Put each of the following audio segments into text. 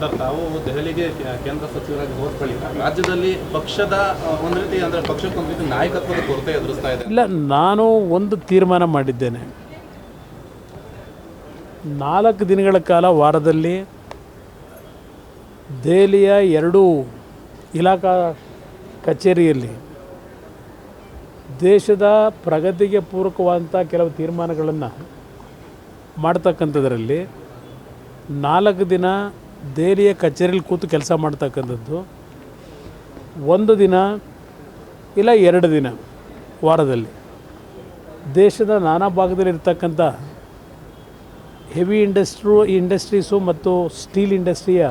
Sir ತಾವು ದೆಹಲಿಗೆ ಕೇಂದ್ರ ಸಚಿವರಾಗಿ ಹೋದ ಬಳಿಕ ರಾಜ್ಯದಲ್ಲಿ ಪಕ್ಷದ ಒಂದು ರೀತಿ ಅಂದ್ರೆ ಪಕ್ಷಕ್ಕೊಂದು ರೀತಿ ನಾಯಕತ್ವದ ಕೊರತೆ ಎದುರಿಸ್ತಾ ಇದೆ. ಇಲ್ಲ, ನಾನು ಒಂದು ತೀರ್ಮಾನ ಮಾಡಿದ್ದೇನೆ. ನಾಲ್ಕು ದಿನಗಳ ಕಾಲ ವಾರದಲ್ಲಿ ದೆಹಲಿಯ ಎರಡು ಇಲಾಖಾ ಕಚೇರಿಯಲ್ಲಿ ದೇಶದ ಪ್ರಗತಿಗೆ ಪೂರಕವಾದಂಥ ಕೆಲವು ತೀರ್ಮಾನಗಳನ್ನು ಮಾಡ್ತಕ್ಕಂಥದ್ರಲ್ಲಿ ನಾಲ್ಕು ದಿನ ದೆಹಲಿಯ ಕಚೇರಿಯಲ್ಲಿ ಕೂತು ಕೆಲಸ ಮಾಡ್ತಕ್ಕಂಥದ್ದು. ಒಂದು ದಿನ ಇಲ್ಲ ಎರಡು ದಿನ ವಾರದಲ್ಲಿ ದೇಶದ ನಾನಾ ಭಾಗದಲ್ಲಿ ಇರ್ತಕ್ಕಂಥ ಹೆವಿ ಇಂಡಸ್ಟ್ರು ಇಂಡಸ್ಟ್ರೀಸು ಮತ್ತು ಸ್ಟೀಲ್ ಇಂಡಸ್ಟ್ರಿಯ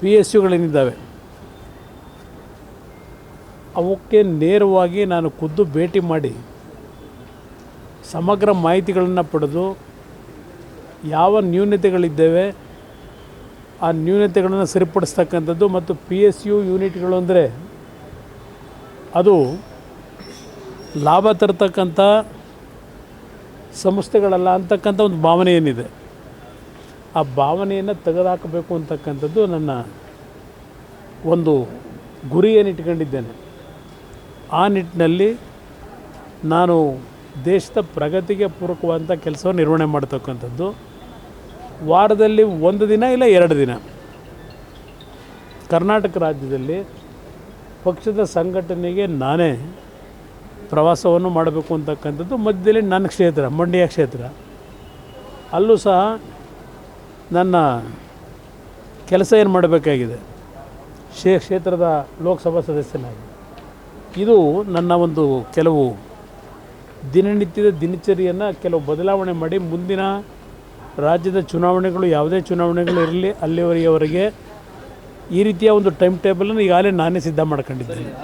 ಪಿ ಎಸ್ ಯುಗಳೇನಿದ್ದಾವೆ ಅವಕ್ಕೆ ನೇರವಾಗಿ ನಾನು ಖುದ್ದು ಭೇಟಿ ಮಾಡಿ ಸಮಗ್ರ ಮಾಹಿತಿಗಳನ್ನು ಪಡೆದು ಯಾವ ನ್ಯೂನತೆಗಳಿದ್ದೇವೆ ಆ ನ್ಯೂನತೆಗಳನ್ನು ಸರಿಪಡಿಸ್ತಕ್ಕಂಥದ್ದು ಮತ್ತು ಪಿ ಎಸ್ ಯು ಯೂನಿಟ್ಗಳು ಅಂದರೆ ಅದು ಲಾಭ ತರತಕ್ಕಂಥ ಸಂಸ್ಥೆಗಳಲ್ಲ ಅಂತಕ್ಕಂಥ ಒಂದು ಭಾವನೆ ಏನಿದೆ ಆ ಭಾವನೆಯನ್ನು ತೆಗೆದುಹಾಕಬೇಕು ಅಂತಕ್ಕಂಥದ್ದು ನನ್ನ ಒಂದು ಗುರಿಯನ್ನು ಇಟ್ಕೊಂಡಿದ್ದೇನೆ. ಆ ನಿಟ್ಟಿನಲ್ಲಿ ನಾನು ದೇಶದ ಪ್ರಗತಿಗೆ ಪೂರಕವಾದಂಥ ಕೆಲಸವನ್ನು ನಿರ್ವಹಣೆ ಮಾಡ್ತಕ್ಕಂಥದ್ದು. ವಾರದಲ್ಲಿ ಒಂದು ದಿನ ಇಲ್ಲ ಎರಡು ದಿನ? ಕರ್ನಾಟಕ ರಾಜ್ಯದಲ್ಲಿ ಪಕ್ಷದ ಸಂಘಟನೆಗೆ ನಾನೇ ಪ್ರವಾಸವನ್ನು ಮಾಡಬೇಕು ಅಂತಕ್ಕಂಥದ್ದು ಮಧ್ಯದಲ್ಲಿ ನನ್ನ ಕ್ಷೇತ್ರ, ಮಂಡ್ಯ ಕ್ಷೇತ್ರ. ಅಲ್ಲೂ ಸಹ ನನ್ನ ಕೆಲಸ ಏನು ಮಾಡಬೇಕಾಗಿದೆ? ಶೇ, ಕ್ಷೇತ್ರದ ಲೋಕಸಭಾ ಸದಸ್ಯನಾಗಿ. ಇದು ನನ್ನ ಒಂದು ಕೆಲವು ದಿನನಿತ್ಯದ ದಿನಚರಿಯನ್ನು ಕೆಲವು ಬದಲಾವಣೆ ಮಾಡಿ ಮುಂದಿನ ರಾಜ್ಯದ ಚುನಾವಣೆಗಳು ಯಾವುದೇ ಚುನಾವಣೆಗಳು ಇರಲಿ ಅಲ್ಲಿವರೆಗೆ ಈ ರೀತಿಯ ಒಂದು ಟೈಮ್ ಟೇಬಲನ್ನು ಈಗಾಗಲೇ ನಾನೇ ಸಿದ್ಧ ಮಾಡ್ಕೊಂಡಿದ್ದೇನೆ.